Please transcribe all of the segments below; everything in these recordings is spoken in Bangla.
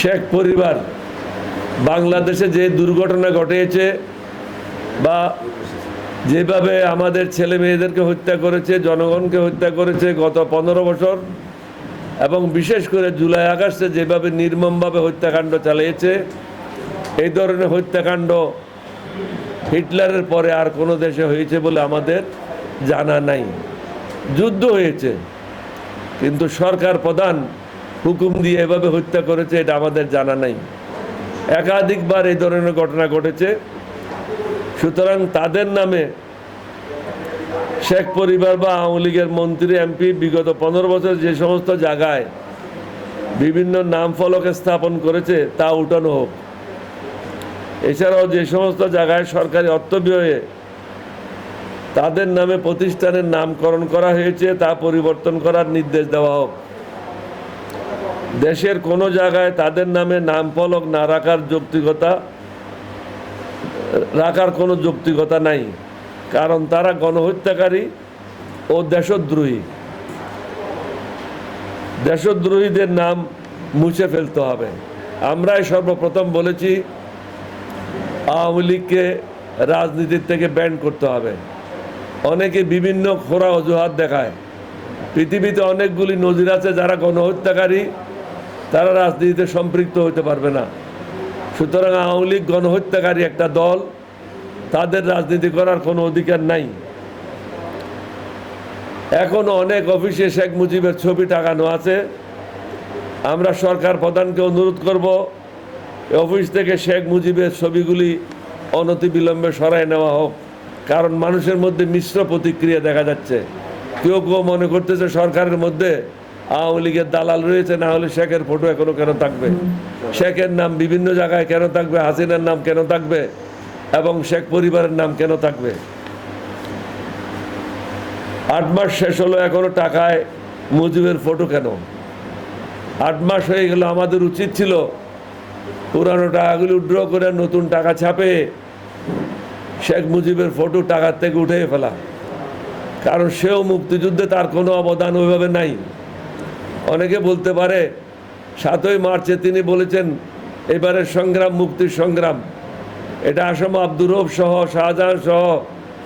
শেখ পরিবার বাংলাদেশে যে দুর্ঘটনা ঘটিয়েছে বা যেভাবে আমাদের ছেলে মেয়েদেরকে হত্যা করেছে, জনগণকে হত্যা করেছে গত পনেরো বছর এবং বিশেষ করে জুলাই আগস্টে যেভাবে নির্মমভাবে হত্যাকাণ্ড চালিয়েছে, এই ধরনের হত্যাকাণ্ড হিটলারের পরে আর কোনো দেশে হয়েছে বলে আমাদের জানা নাই। যুদ্ধ হয়েছে, কিন্তু সরকার প্রধান হুকুম দিয়ে এভাবে হত্যা করেছে, এটা আমাদের জানা নাই। একাধিকবার এই ধরনের ঘটনা ঘটেছে। সুতরাং তাদের নামে শেখ পরিবার বা আওয়ামী লীগের মন্ত্রী, এমপি বিগত পনেরো বছর যে সমস্ত জায়গায় বিভিন্ন নাম ফলকে স্থাপন করেছে, তা উঠানো হোক। এছাড়াও যে সমস্ত জায়গায় সরকারি অর্থ ব্যয়ে তাদের নামে প্রতিষ্ঠানের নামকরণ করা হয়েছে, তা পরিবর্তন করার নির্দেশ দেওয়া হোক। দেশের কোনো জায়গায় তাদের নামে নাম ফলক না রাখার যৌক্তিকতা, রাখার কোনো যৌক্তিকতা নাই। কারণ তারা গণহত্যাকারী ও দেশদ্রোহী। দেশদ্রোহীদের নাম মুছে ফেলতে হবে। আমরাই সর্বপ্রথম বলেছি, আওয়ামী লীগকে রাজনীতির থেকে ব্যান করতে হবে। অনেকে বিভিন্ন খোরা অজুহাত দেখায়। পৃথিবীতে অনেকগুলি নজির আছে যারা গণহত্যাকারী তারা রাজনীতিতে সম্পৃক্ত হতে পারবে না। সুতরাং আওয়ামী লীগ গণহত্যাকারী একটা দল, তাদের রাজনীতি করার কোনো অধিকার নাই। এখনও অনেক অফিসে শেখ মুজিবের ছবি টাঙানো আছে। আমরা সরকার প্রধানকে অনুরোধ করব অফিস থেকে শেখ মুজিবের ছবিগুলি অনতিবিলম্বে সরাই নেওয়া হোক। কারণ মানুষের মধ্যে মিশ্র প্রতিক্রিয়া দেখা যাচ্ছে। কেউ কেউ মনে করতেছে সরকারের মধ্যে আওয়ামী লীগের দালাল রয়েছে, না হলে শেখের ফটো এখনও কেন থাকবে? শেখের নাম বিভিন্ন জায়গায় কেন থাকবে? হাসিনার নাম কেন থাকবে? এবং শেখ পরিবারের নাম কেন থাকবে? আট মাস শেষ হলো, এখনও টাকায় মুজিবের ফটো কেন? আট মাস হয়ে গেল, আমাদের উচিত ছিল পুরানো টাকাগুলি উড্র করে নতুন টাকা ছাপে শেখ মুজিবের ফটো টাকার থেকে উঠে ফেলা। কারণ সেও মুক্তিযুদ্ধে তার কোনো অবদান ওইভাবে নাই। অনেকে বলতে পারে, সাতই মার্চে তিনি বলেছেন এবারের সংগ্রাম মুক্তির সংগ্রাম। এটা আসাম আব্দুর রব সহ, শাহজাহান সহ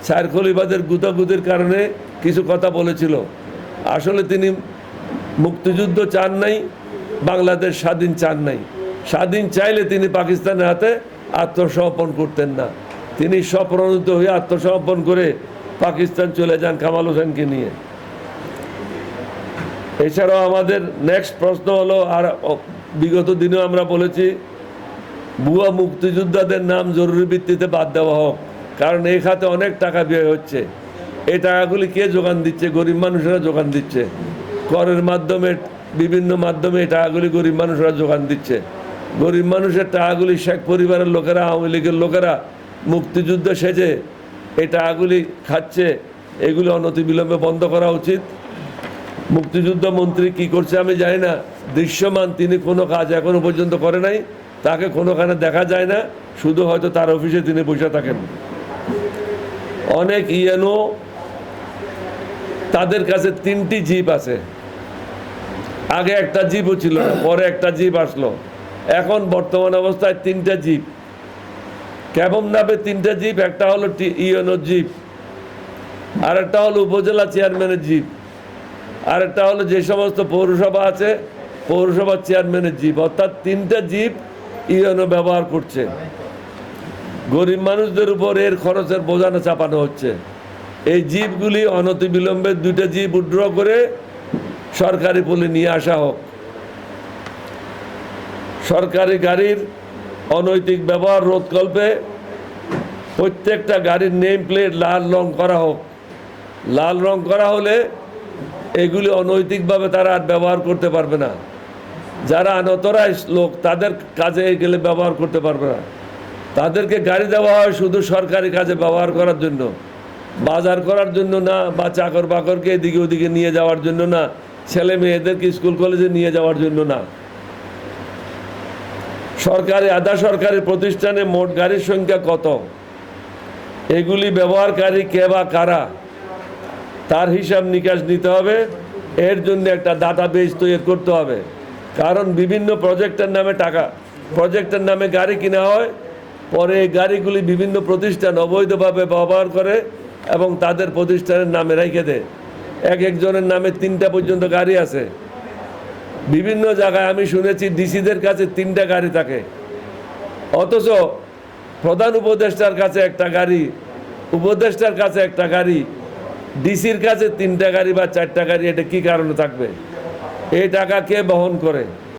সায়ের খলিবাদের গুতাগুতির কারণে কিছু কথা বলেছিল। আসলে তিনি মুক্তিযুদ্ধ চান নাই, বাংলাদেশ স্বাধীন চান নাই। স্বাধীন চাইলে তিনি পাকিস্তানের হাতে আত্মসমর্পণ করতেন না। তিনি স্বপ্রণিত হয়ে আত্মসমর্পণ করে পাকিস্তান চলে যান কামাল হোসেনকে নিয়ে। এছাড়াও আমাদের নেক্সট প্রশ্ন হলো, আর বিগত দিনেও আমরা বলেছি, ভুয়া মুক্তিযোদ্ধাদের নাম জরুরি ভিত্তিতে বাদ দেওয়া হোক, কারণ এই খাতে অনেক টাকা ব্যয় হচ্ছে। এই টাকাগুলি কে যোগান দিচ্ছে? গরিব মানুষেরা যোগান দিচ্ছে। করের মাধ্যমে, বিভিন্ন মাধ্যমে এই টাকাগুলি গরিব মানুষরা যোগান দিচ্ছে। গরিব মানুষের টাকাগুলি শেখ পরিবারের লোকেরা, আওয়ামী লীগের লোকেরা মুক্তিযুদ্ধ সেজে এই টাকাগুলি খাচ্ছে। এগুলি অনতিবিলম্বে বন্ধ করা উচিত। মুক্তিযুদ্ধ মন্ত্রী কি করছে আমি জানি না। দৃশ্যমান তিনি কোনো কাজ এখনও পর্যন্ত করে নাই। তাকে কোনোখানে দেখা যায় না। শুধু হয়তো তার অফিসে তিনি বসে থাকেন। অনেক ইএনও তাদের কাছে তিনটি জিপ আছে। আগে একটা জিপও ছিল পরে একটা জিপ আসলো। এখন বর্তমান অবস্থায় তিনটা জিপ কেমন নামে তিনটা জিপ একটা হলো ইএনও জিপ আর একটা হলো উপজেলা চেয়ারম্যানের জিপ আর একটা হলো যে সমস্ত পৌরসভা আছে পৌরসভার চেয়ারম্যানের জিপ, অর্থাৎ তিনটা জিপ ইউএনও ব্যবহার করছে। গরিব মানুষদের উপর এর খরচের বোঝানো চাপানো হচ্ছে। এই জিপগুলি অনতিবিলম্বে দুইটা জিপ উড্র করে সরকারি পলি নিয়ে আসা হোক। সরকারি গাড়ির অনৈতিক ব্যবহার রোধকল্পে প্রত্যেকটা গাড়ির নেম প্লেট লাল রং করা হোক। লাল রং করা হলে এগুলি অনৈতিকভাবে তারা আর ব্যবহার করতে পারবে না। যারা আনতরাইজ লোক, তাদের কাজে গেলে ব্যবহার করতে পারবে না। তাদেরকে গাড়ি দেওয়া হয় শুধু সরকারি কাজে ব্যবহার করার জন্য। বাজার করার জন্য না, বা চাকর বাকরকে এদিকে ওদিকে নিয়ে যাওয়ার জন্য না, ছেলে মেয়েদেরকে স্কুল, কলেজে নিয়ে যাওয়ার জন্য না। সরকারি, আধা সরকারি প্রতিষ্ঠানে মোট গাড়ির সংখ্যা কত? এগুলি ব্যবহারকারী কে বা কারা? তার হিসাব নিকাশ নিতে হবে। এর জন্য একটা ডাটা বেস তৈরি করতে হবে। কারণ বিভিন্ন প্রজেক্টের নামে টাকা প্রজেক্টের নামে গাড়ি কিনা হয়। পরে এই গাড়িগুলি বিভিন্ন প্রতিষ্ঠান অবৈধভাবে ব্যবহার করে এবং তাদের প্রতিষ্ঠানের নামে রেখে দেয়। এক একজনের নামে তিনটা পর্যন্ত গাড়ি আছে। বিভিন্ন জায়গায় আমি শুনেছি ডিসিদের কাছে তিনটা গাড়ি থাকে। অথচ প্রধান উপদেষ্টার কাছে একটা গাড়ি, উপদেষ্টার কাছে একটা গাড়ি ডিসির কাছে তিনটা গাড়ি বা চারটা গাড়ি, এটা কি কারণে থাকবে? এই টাকা কে বহন করে?